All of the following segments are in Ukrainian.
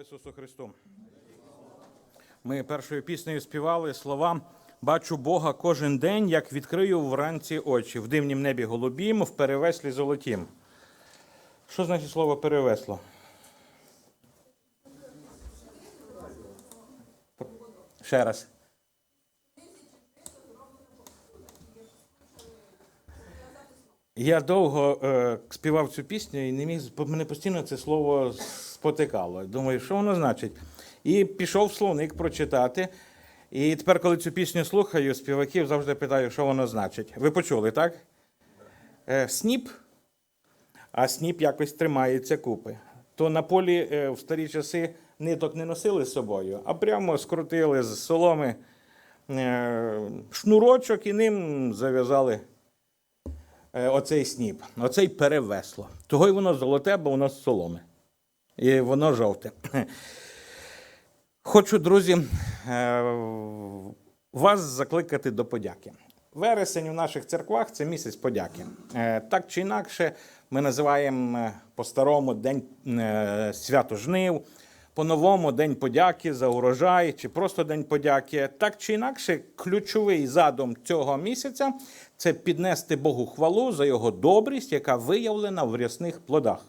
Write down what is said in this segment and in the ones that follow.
Ісусу Христу! Ми першою піснею співали слова Бачу Бога кожен день, як відкрию вранці очі, в дивнім небі голубім, в перевеслі золотім. Що значить слово перевесло? Ще раз. Я довго е, співав цю пісню і не міг мене постійно це слово спотикало. Думаю, що воно значить? І пішов словник прочитати. І тепер, коли цю пісню слухаю, співаків завжди питаю, що воно значить. Ви почули, так? Е, сніп, а сніп якось тримається купи. То на полі е, в старі часи ниток не носили з собою, а прямо скрутили з соломи е, шнурочок і ним зав'язали е, оцей сніп, оцей перевесло. Того й воно золоте, бо воно з соломи. І воно жовте. Хочу, друзі, е, вас закликати до подяки. Вересень у наших церквах це місяць подяки. Е, Так чи інакше, ми називаємо е, по-старому День свято жнив, по-новому День подяки за урожай чи просто День подяки. Так чи інакше, ключовий задум цього місяця це піднести Богу хвалу за його добрість, яка виявлена в рясних плодах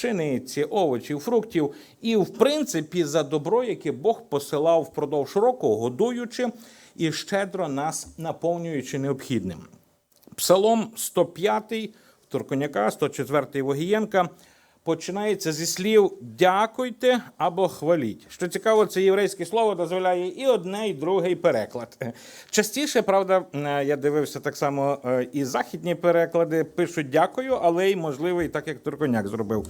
пшениці, овочів, фруктів, і, в принципі, за добро, яке Бог посилав впродовж року, годуючи і щедро нас наповнюючи необхідним. Псалом 105 в Турконяка, 104 Вогієнка починається зі слів дякуйте або хваліть. Що цікаво, це єврейське слово дозволяє і одне, і другий переклад. Частіше, правда, я дивився так само е, і західні переклади пишуть дякую, але й можливо, і так як Турконяк зробив.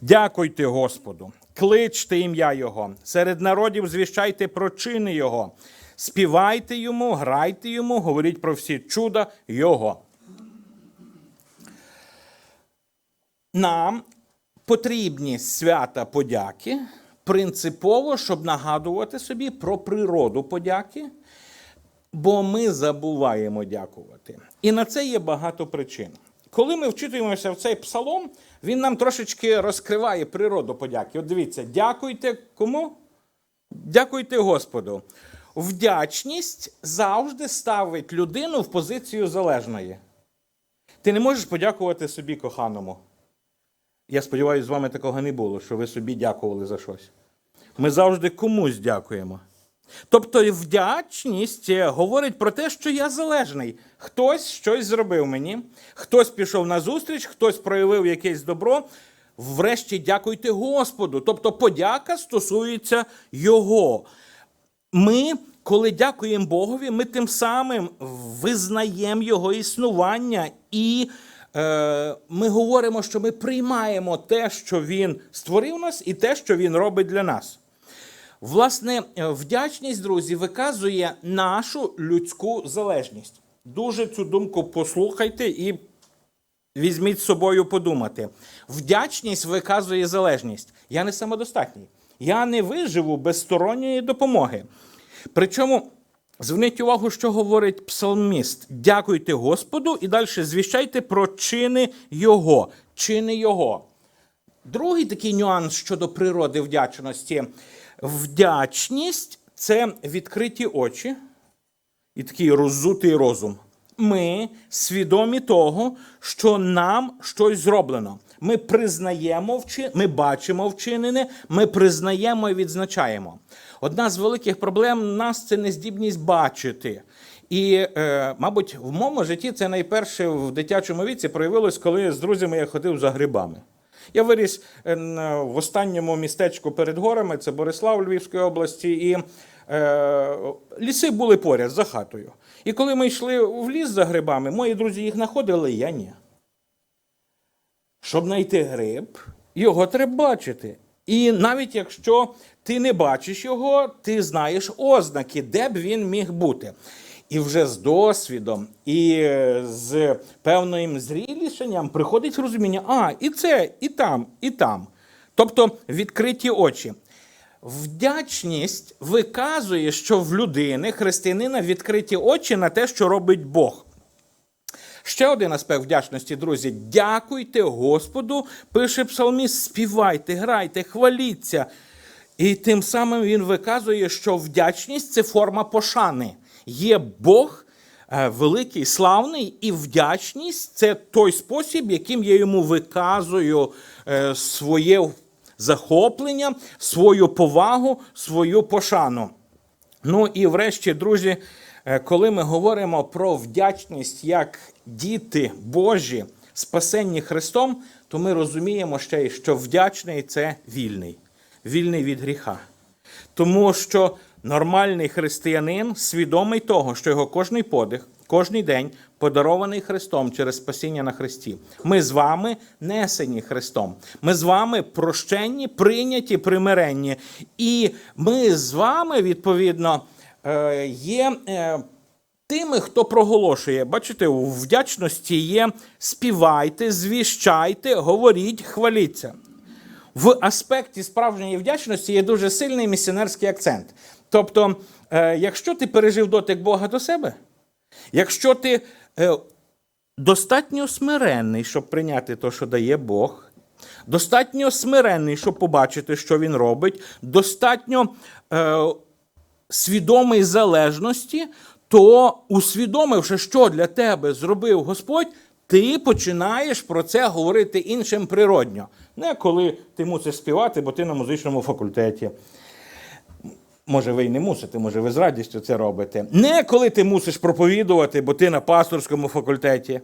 Дякуйте Господу, кличте ім'я Його, серед народів звіщайте про чини Його, співайте йому, грайте йому, говоріть про всі чуда Його. Нам потрібні свята подяки принципово, щоб нагадувати собі про природу подяки, бо ми забуваємо дякувати. І на це є багато причин. Коли ми вчитуємося в цей псалом, він нам трошечки розкриває природу подяки. От дивіться, дякуйте кому? Дякуйте Господу. Вдячність завжди ставить людину в позицію залежної. Ти не можеш подякувати собі коханому. Я сподіваюся, з вами такого не було, що ви собі дякували за щось. Ми завжди комусь дякуємо. Тобто вдячність е, говорить про те, що я залежний. Хтось щось зробив мені, хтось пішов на зустріч, хтось проявив якесь добро. Врешті дякуйте Господу. Тобто подяка стосується Його. Ми, коли дякуємо Богові, ми тим самим визнаємо Його існування і ми говоримо, що ми приймаємо те, що Він створив нас, і те, що Він робить для нас. Власне, е, вдячність, друзі, виказує нашу людську залежність. Дуже цю думку послухайте і візьміть з собою подумати. Вдячність виказує залежність. Я не самодостатній. Я не виживу без сторонньої допомоги. Причому зверніть увагу, що говорить псалміст. Дякуйте Господу і далі звіщайте про чини Його. Чини Його. Другий такий нюанс щодо природи вдячності. Вдячність це відкриті очі і такий роззутий розум. Ми свідомі того, що нам щось зроблено. Ми признаємо ми бачимо вчинене, ми признаємо і відзначаємо. Одна з великих проблем нас це нездібність бачити. І, е, мабуть, в моєму житті це найперше в дитячому віці проявилось, коли з друзями я ходив за грибами. Я виріс е, в останньому містечку перед горами, це Борислав Львівської області, і е, ліси були поряд за хатою. І коли ми йшли в ліс за грибами, мої друзі їх знаходили, я ні. Щоб знайти гриб, його треба бачити. І навіть якщо ти не бачиш його, ти знаєш ознаки, де б він міг бути. І вже з досвідом і е, з певним зрілішенням приходить розуміння: а, і це, і там, і там. Тобто відкриті очі. Вдячність виказує, що в людини, християнина, відкриті очі на те, що робить Бог. Ще один аспект вдячності, друзі. Дякуйте Господу, пише псалміст, співайте, грайте, хваліться. І тим самим він виказує, що вдячність це форма пошани. Є Бог е, великий, славний, і вдячність це той спосіб, яким я йому виказую е, своє захоплення, свою повагу, свою пошану. Ну і врешті, друзі, коли ми говоримо про вдячність як діти Божі, спасенні Христом, то ми розуміємо ще що вдячний це вільний, вільний від гріха. Тому що нормальний християнин свідомий того, що його кожний подих, кожний день подарований Христом через спасіння на Христі. Ми з вами несені Христом. Ми з вами прощенні, прийняті, примиренні. І ми з вами, відповідно, е, є. е, Тими, хто проголошує, бачите, у вдячності є співайте, звіщайте, говоріть, хваліться. В аспекті справжньої вдячності є дуже сильний місіонерський акцент. Тобто, е, якщо ти пережив дотик Бога до себе, якщо ти е, достатньо смиренний, щоб прийняти те, що дає Бог, достатньо смиренний, щоб побачити, що він робить, достатньо е, свідомий залежності, то усвідомивши, що для тебе зробив Господь, ти починаєш про це говорити іншим природньо. Не коли ти мусиш співати, бо ти на музичному факультеті. Може, ви й не мусите, може, ви з радістю це робите. Не коли ти мусиш проповідувати, бо ти на пасторському факультеті.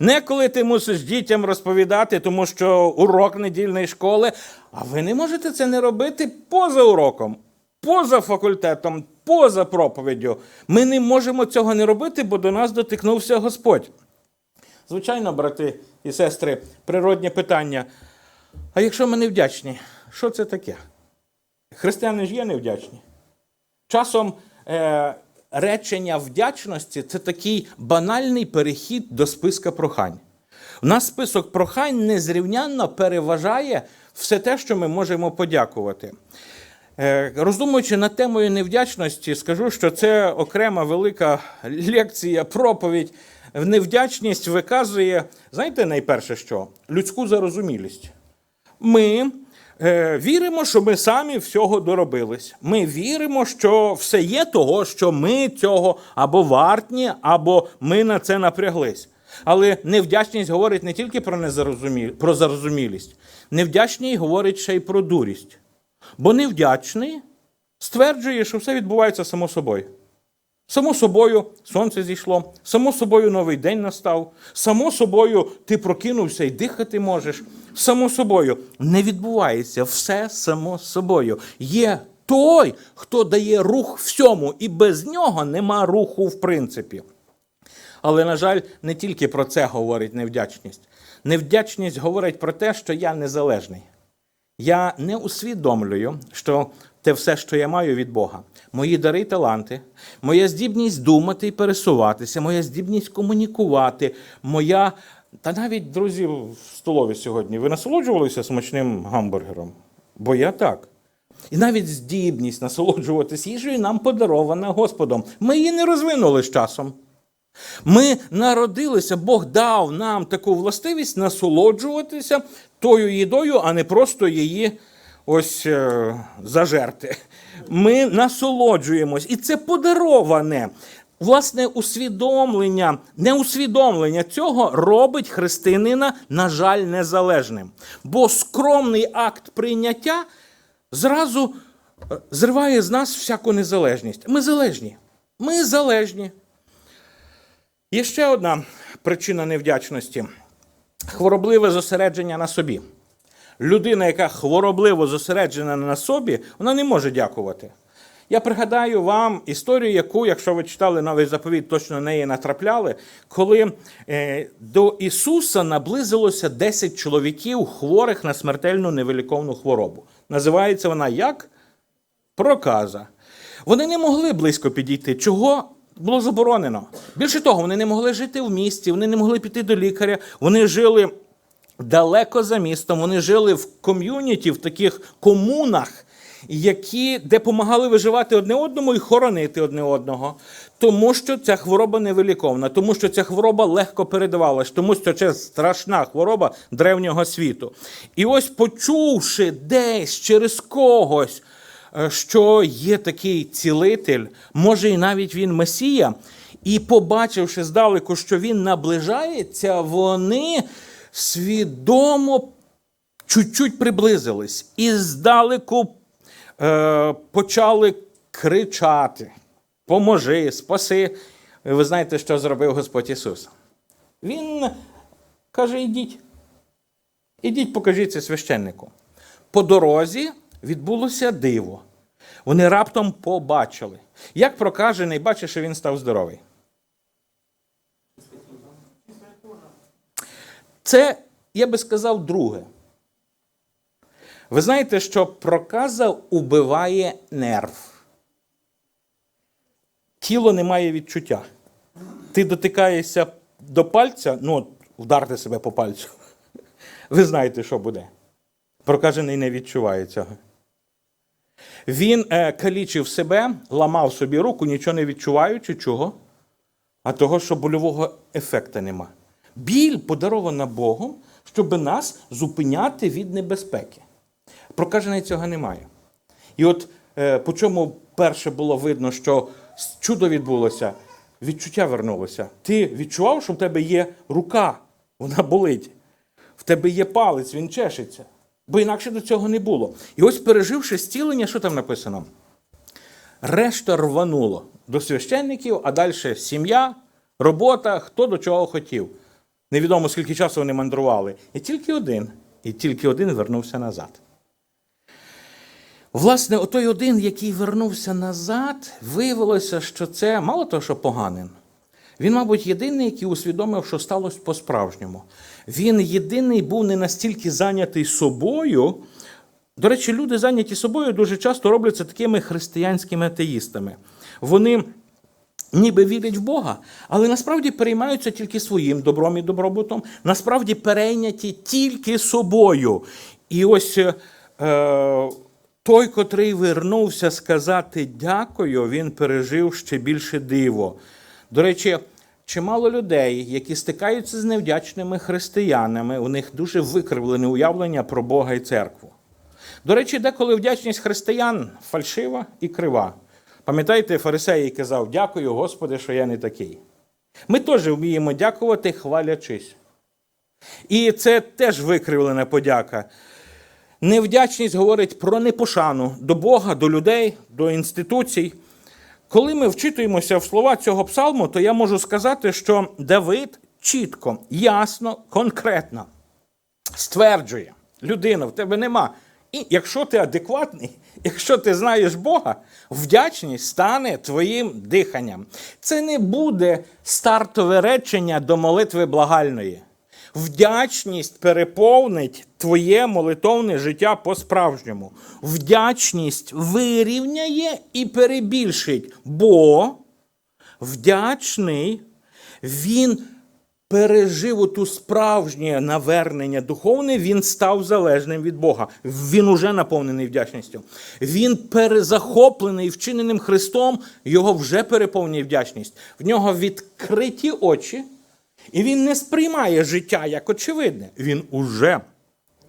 Не коли ти мусиш дітям розповідати, тому що урок недільної школи, а ви не можете це не робити поза уроком, поза факультетом, поза проповіддю. Ми не можемо цього не робити, бо до нас дотикнувся Господь. Звичайно, брати і сестри, природнє питання. А якщо ми не вдячні, що це таке? Християни ж є невдячні. Часом е, речення вдячності це такий банальний перехід до списка прохань. У нас список прохань незрівнянно переважає все те, що ми можемо подякувати. Е, Роздумуючи над темою невдячності, скажу, що це окрема велика лекція, проповідь. Невдячність виказує, знаєте, найперше що? Людську зарозумілість. Ми е, віримо, що ми самі всього доробились. Ми віримо, що все є того, що ми цього або вартні, або ми на це напряглись. Але невдячність говорить не тільки про, незарозумі... про зарозумілість, невдячність говорить ще й про дурість. Бо невдячний стверджує, що все відбувається само собою. Само собою сонце зійшло, само собою новий день настав, само собою ти прокинувся і дихати можеш. Само собою не відбувається все само собою. Є той, хто дає рух всьому, і без нього нема руху в принципі. Але, на жаль, не тільки про це говорить невдячність. Невдячність говорить про те, що я незалежний. Я не усвідомлюю, що те все, що я маю від Бога, мої дари і таланти, моя здібність думати і пересуватися, моя здібність комунікувати, моя. Та навіть, друзі, в столові сьогодні ви насолоджувалися смачним гамбургером? Бо я так. І навіть здібність насолоджуватись їжею нам подарована Господом. Ми її не розвинули з часом. Ми народилися, Бог дав нам таку властивість насолоджуватися тою їдою, а не просто її ось е, зажерти. Ми насолоджуємось, і це подароване. Власне, усвідомлення, неусвідомлення цього робить християнина, на жаль, незалежним. Бо скромний акт прийняття зразу е, зриває з нас всяку незалежність. Ми залежні. Ми залежні. Є ще одна причина невдячності хворобливе зосередження на собі. Людина, яка хворобливо зосереджена на собі, вона не може дякувати. Я пригадаю вам історію, яку, якщо ви читали новий заповіт, точно неї натрапляли, коли е, до Ісуса наблизилося 10 чоловіків, хворих на смертельну невиліковну хворобу. Називається вона як? Проказа. Вони не могли близько підійти. Чого? Було заборонено. Більше того, вони не могли жити в місті, вони не могли піти до лікаря, вони жили далеко за містом, вони жили в ком'юніті, в таких комунах, які, де допомагали виживати одне одному і хоронити одне одного. Тому що ця хвороба невиліковна, тому що ця хвороба легко передавалась, тому що це страшна хвороба древнього світу. І ось почувши десь через когось що є такий цілитель, може і навіть він Месія, і побачивши здалеку, що він наближається, вони свідомо чуть-чуть приблизились і здалеку е, почали кричати: Поможи, спаси. Ви знаєте, що зробив Господь Ісус? Він каже: ідіть. Ідіть, покажіть це священнику. По дорозі відбулося диво. Вони раптом побачили. Як прокажений бачить, що він став здоровий. Це, я би сказав, друге. Ви знаєте, що проказа убиває нерв. Тіло не має відчуття. Ти дотикаєшся до пальця, ну, вдарте себе по пальцю. Ви знаєте, що буде. Прокажений не відчуває цього. Він е, калічив себе, ламав собі руку, нічого не відчуваючи. Чого? А того, що больового ефекту нема. Біль подарована Богом, щоб нас зупиняти від небезпеки. Прокажений цього немає. І от е, по чому перше було видно, що чудо відбулося, відчуття вернулося. Ти відчував, що в тебе є рука, вона болить. В тебе є палець, він чешеться. Бо інакше до цього не було. І ось переживши зцілення, що там написано? Решта рвануло до священників, а далі сім'я, робота, хто до чого хотів. Невідомо скільки часу вони мандрували. І тільки один, і тільки один вернувся назад. Власне, отой один, який вернувся назад, виявилося, що це мало того, що поганин. Він, мабуть, єдиний, який усвідомив, що сталося по-справжньому. Він єдиний був не настільки зайнятий собою. До речі, люди, зайняті собою, дуже часто робляться такими християнськими атеїстами. Вони ніби вірять в Бога, але насправді переймаються тільки своїм добром і добробутом, насправді перейняті тільки собою. І ось е, той, котрий вернувся сказати дякую, він пережив ще більше диво. До речі, чимало людей, які стикаються з невдячними християнами, у них дуже викривлене уявлення про Бога і церкву. До речі, деколи вдячність християн фальшива і крива. Пам'ятаєте, фарисей казав: Дякую, Господи, що я не такий. Ми теж вміємо дякувати, хвалячись. І це теж викривлена подяка. Невдячність говорить про непошану до Бога, до людей, до інституцій. Коли ми вчитуємося в слова цього псалму, то я можу сказати, що Давид чітко, ясно, конкретно стверджує: людина, в тебе нема. І якщо ти адекватний, якщо ти знаєш Бога, вдячність стане твоїм диханням. Це не буде стартове речення до молитви благальної. Вдячність переповнить твоє молитовне життя по-справжньому. Вдячність вирівняє і перебільшить, бо вдячний він пережив оту справжнє навернення духовне, він став залежним від Бога. Він уже наповнений вдячністю. Він перезахоплений вчиненим Христом, його вже переповнює вдячність. В нього відкриті очі. І він не сприймає життя як очевидне. Він уже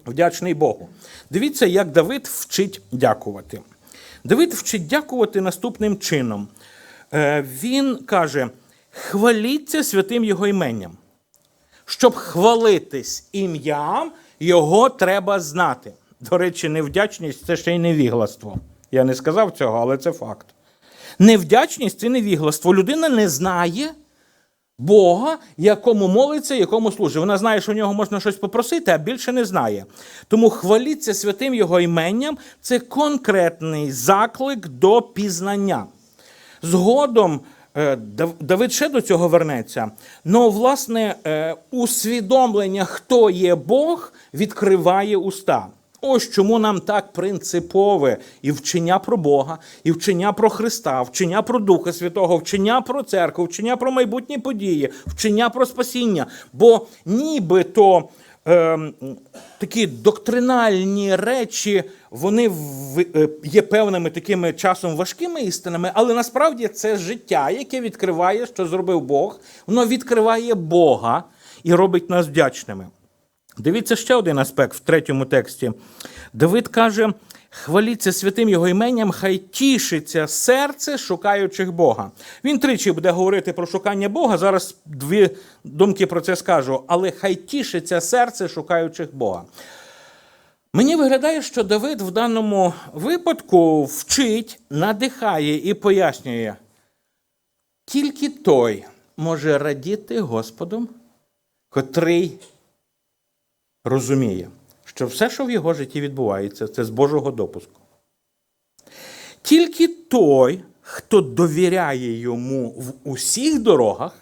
вдячний Богу. Дивіться, як Давид вчить дякувати. Давид вчить дякувати наступним чином. Е, Він каже: хваліться святим його іменням. Щоб хвалитись ім'ям, його треба знати. До речі, невдячність це ще й невігластво. Я не сказав цього, але це факт. Невдячність це невігластво. Людина не знає. Бога, якому молиться, якому служить. Вона знає, що у нього можна щось попросити, а більше не знає. Тому хваліться святим його іменням це конкретний заклик до пізнання. Згодом е, Давид ще до цього вернеться. Ну, власне, е, усвідомлення, хто є Бог, відкриває уста. Ось чому нам так принципове і вчення про Бога, і вчення про Христа, вчення про Духа Святого, вчення про церкву, вчення про майбутні події, вчення про спасіння. Бо нібито ем, такі доктринальні речі, вони е, є певними такими часом важкими істинами, але насправді це життя, яке відкриває, що зробив Бог, воно відкриває Бога і робить нас вдячними. Дивіться ще один аспект в третьому тексті. Давид каже: хваліться святим його іменням, хай тішиться серце шукаючих Бога. Він тричі буде говорити про шукання Бога. Зараз дві думки про це скажу. Але хай тішиться серце шукаючих Бога. Мені виглядає, що Давид в даному випадку вчить, надихає і пояснює. Тільки той може радіти Господом, котрий розуміє, що все, що в його житті відбувається, це з Божого допуску. Тільки той, хто довіряє йому в усіх дорогах,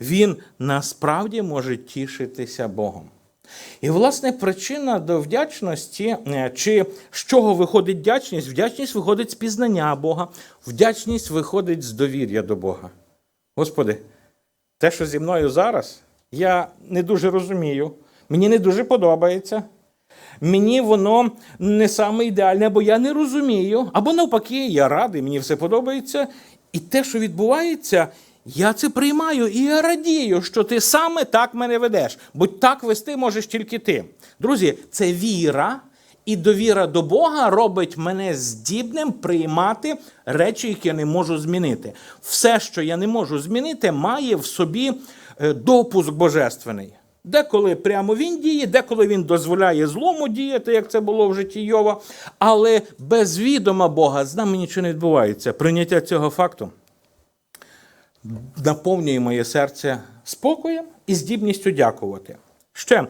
він насправді може тішитися Богом. І, власне, причина до вдячності, е, чи з чого виходить вдячність? Вдячність виходить з пізнання Бога, вдячність виходить з довір'я до Бога. Господи, те, що зі мною зараз, я не дуже розумію, мені не дуже подобається. Мені воно не саме ідеальне, бо я не розумію. Або навпаки, я радий, мені все подобається. І те, що відбувається, я це приймаю і я радію, що ти саме так мене ведеш. Бо так вести можеш тільки ти. Друзі, це віра, і довіра до Бога робить мене здібним приймати речі, які я не можу змінити. Все, що я не можу змінити, має в собі е, допуск божественний. Деколи прямо він діє, деколи він дозволяє злому діяти, як це було в житті Йова. Але без відома Бога з нами нічого не відбувається. Прийняття цього факту наповнює моє серце спокоєм і здібністю дякувати. Ще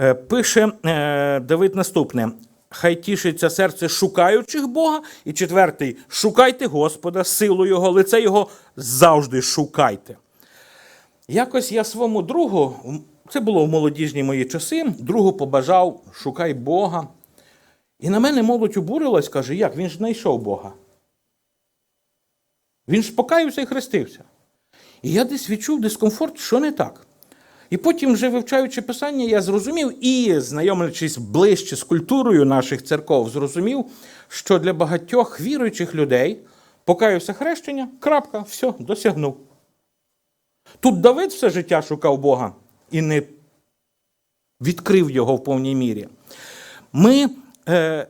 е, пише е, Давид наступне: хай тішиться серце шукаючих Бога. І четвертий шукайте Господа, силу Його, лице Його завжди шукайте. Якось я своєму другу, це було в молодіжні мої часи, другу побажав, шукай Бога. І на мене молодь обурилась, каже, як? Він ж знайшов Бога. Він ж покаявся і хрестився. І я десь відчув дискомфорт, що не так. І потім, вже вивчаючи писання, я зрозумів і, знайомлячись ближче з культурою наших церков, зрозумів, що для багатьох віруючих людей покаюся хрещення, крапка, все, досягнув. Тут Давид все життя шукав Бога і не відкрив його в повній мірі. Ми, е,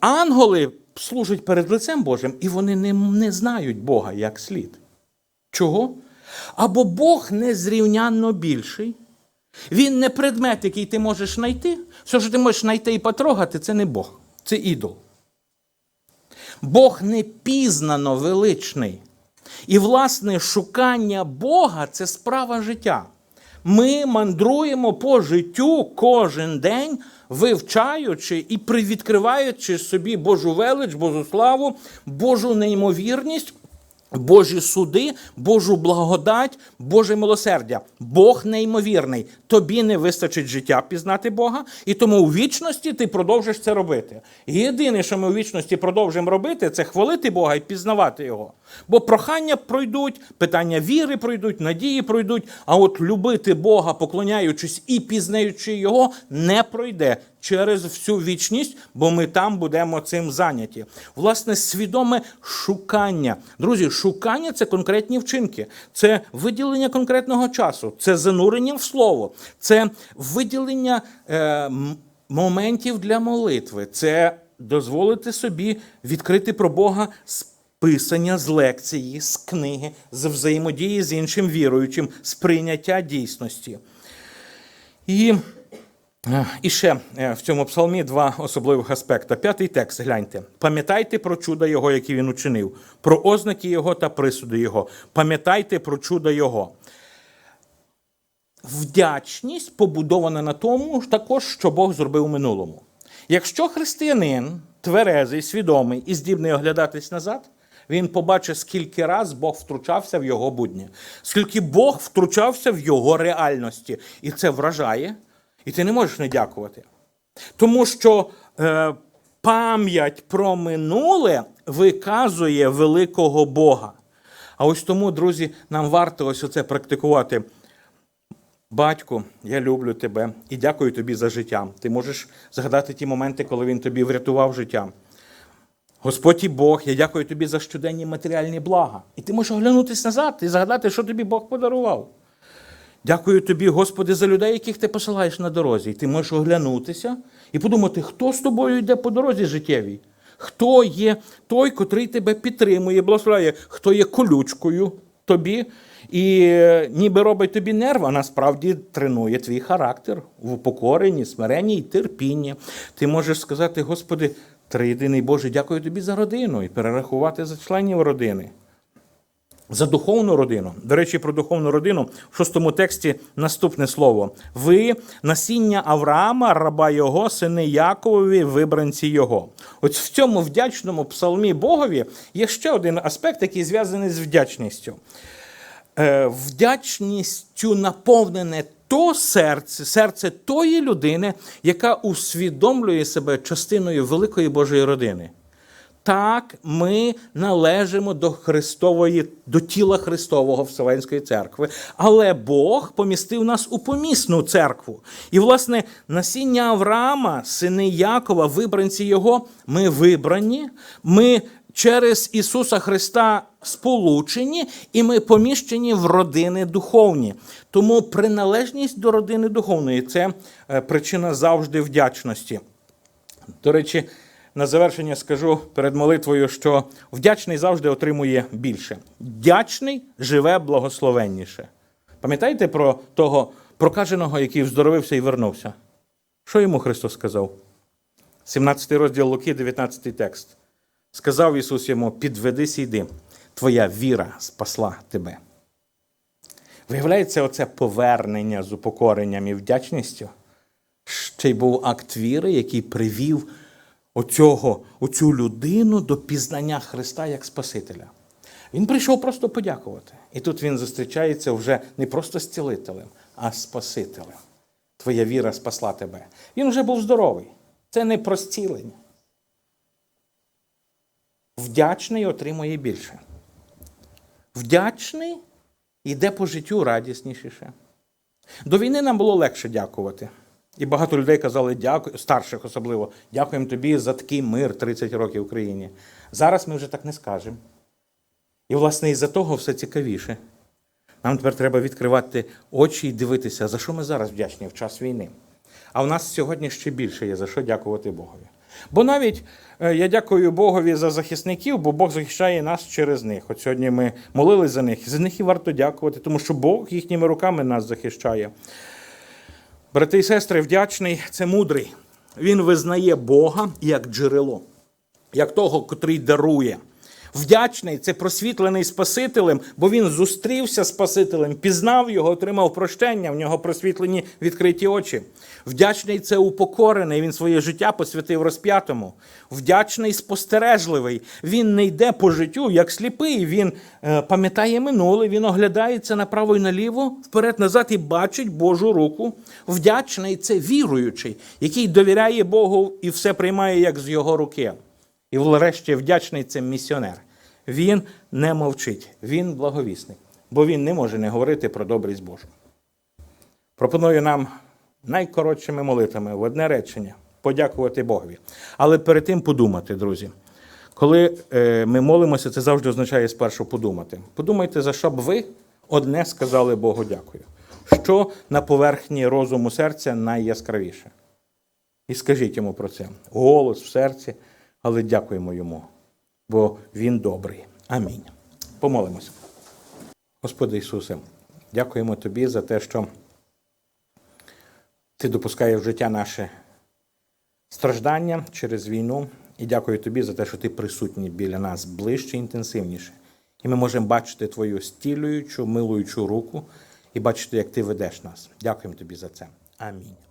ангели служать перед лицем Божим, і вони не, не знають Бога як слід. Чого? Або Бог незрівнянно більший. Він не предмет, який ти можеш знайти. Все, що ти можеш знайти і потрогати, це не Бог, це ідол. Бог не пізнано величний. І, власне, шукання Бога це справа життя. Ми мандруємо по життю кожен день, вивчаючи і привідкриваючи собі Божу велич, Божу славу, Божу неймовірність. Божі суди, Божу благодать, Боже милосердя. Бог неймовірний. Тобі не вистачить життя пізнати Бога, і тому у вічності ти продовжиш це робити. Єдине, що ми у вічності продовжимо робити, це хвалити Бога і пізнавати Його. Бо прохання пройдуть, питання віри пройдуть, надії пройдуть. А от любити Бога, поклоняючись і пізнаючи Його, не пройде. Через всю вічність, бо ми там будемо цим зайняті. Власне, свідоме шукання. Друзі, шукання це конкретні вчинки, це виділення конкретного часу, це занурення в слово, це виділення е, моментів для молитви, це дозволити собі відкрити про Бога з писання з лекції, з книги, з взаємодії з іншим віруючим, з прийняття дійсності. І І ще е, в цьому псалмі два особливих аспекти. П'ятий текст, гляньте. Пам'ятайте про чуда Його, які він учинив, про ознаки Його та присуди Його. Пам'ятайте про чуда Його. Вдячність побудована на тому також, що Бог зробив у минулому. Якщо християнин тверезий, свідомий і здібний оглядатись назад, він побачить, скільки раз Бог втручався в його будні, скільки Бог втручався в його реальності. І це вражає. І ти не можеш не дякувати. Тому що е, пам'ять про минуле виказує великого Бога. А ось тому, друзі, нам варто ось оце практикувати. Батьку, я люблю тебе і дякую тобі за життя. Ти можеш згадати ті моменти, коли він тобі врятував життя. Господь і Бог, я дякую тобі за щоденні матеріальні блага. І ти можеш оглянутися назад і згадати, що тобі Бог подарував. Дякую тобі, Господи, за людей, яких ти посилаєш на дорозі. І ти можеш оглянутися і подумати, хто з тобою йде по дорозі життєвій, хто є той, котрий тебе підтримує, благословляє, хто є колючкою тобі. І е, ніби робить тобі нерв, а насправді тренує твій характер в упокоренні, смиренні і терпінні. Ти можеш сказати, Господи, триєдиний Боже, дякую тобі за родину і перерахувати за членів родини. За духовну родину. До речі, про духовну родину в шостому тексті наступне слово. Ви насіння Авраама, раба його, сини Яковові, вибранці його. От в цьому вдячному псалмі Богові є ще один аспект, який зв'язаний з вдячністю. Е, Вдячністю наповнене то серце, серце тої людини, яка усвідомлює себе частиною великої Божої родини. Так, ми належимо до Христової, до тіла Христового Вселенської церкви, але Бог помістив нас у помісну церкву. І, власне, насіння Авраама, сини Якова, вибранці Його, ми вибрані, ми через Ісуса Христа сполучені, і ми поміщені в родини духовні. Тому приналежність до родини духовної це е, причина завжди вдячності. До речі, на завершення скажу перед молитвою, що вдячний завжди отримує більше. Вдячний живе благословенніше. Пам'ятаєте про того прокаженого, який вздоровився і вернувся? Що йому Христос сказав? 17 розділ Луки, 19 текст. Сказав Ісус йому: підведись і йди, твоя віра спасла тебе. Виявляється, оце повернення з упокоренням і вдячністю ще й був акт віри, який привів оцього, оцю людину до пізнання Христа як Спасителя. Він прийшов просто подякувати. І тут він зустрічається вже не просто з цілителем, а Спасителем. Твоя віра спасла тебе. Він вже був здоровий. Це не про зцілення. Вдячний отримує більше. Вдячний йде по життю радісніше. До війни нам було легше дякувати. І багато людей казали, дякую, старших особливо, дякуємо тобі за такий мир 30 років в Україні. Зараз ми вже так не скажемо. І, власне, із-за того все цікавіше. Нам тепер треба відкривати очі і дивитися, за що ми зараз вдячні в час війни. А в нас сьогодні ще більше є за що дякувати Богові. Бо навіть е, я дякую Богові за захисників, бо Бог захищає нас через них. От сьогодні ми молились за них, і за них і варто дякувати, тому що Бог їхніми руками нас захищає. Брати і сестри, вдячний це мудрий. Він визнає Бога як джерело, як того, котрий дарує. Вдячний це просвітлений Спасителем, бо він зустрівся з Спасителем, пізнав його, отримав прощення, в нього просвітлені відкриті очі. Вдячний це упокорений, він своє життя посвятив розп'ятому. Вдячний спостережливий. Він не йде по життю, як сліпий. Він е, пам'ятає минуле, він оглядається направо і наліво, вперед-назад і бачить Божу руку. Вдячний це віруючий, який довіряє Богу і все приймає як з його руки. І, врешті, вдячний це місіонер. Він не мовчить, він благовісник, бо він не може не говорити про добрість Божу. Пропоную нам найкоротшими молитвами в одне речення подякувати Богові. Але перед тим подумати, друзі. Коли е, ми молимося, це завжди означає спершу подумати. Подумайте, за що б ви одне сказали Богу дякую. Що на поверхні розуму серця найяскравіше? І скажіть йому про це. Голос в серці, але дякуємо йому, бо Він добрий. Амінь. Помолимося. Господи Ісусе, дякуємо Тобі за те, що Ти допускаєш в життя наше страждання через війну. І дякую Тобі за те, що Ти присутній біля нас ближче інтенсивніше. І ми можемо бачити Твою стілюючу, милуючу руку і бачити, як Ти ведеш нас. Дякуємо Тобі за це. Амінь.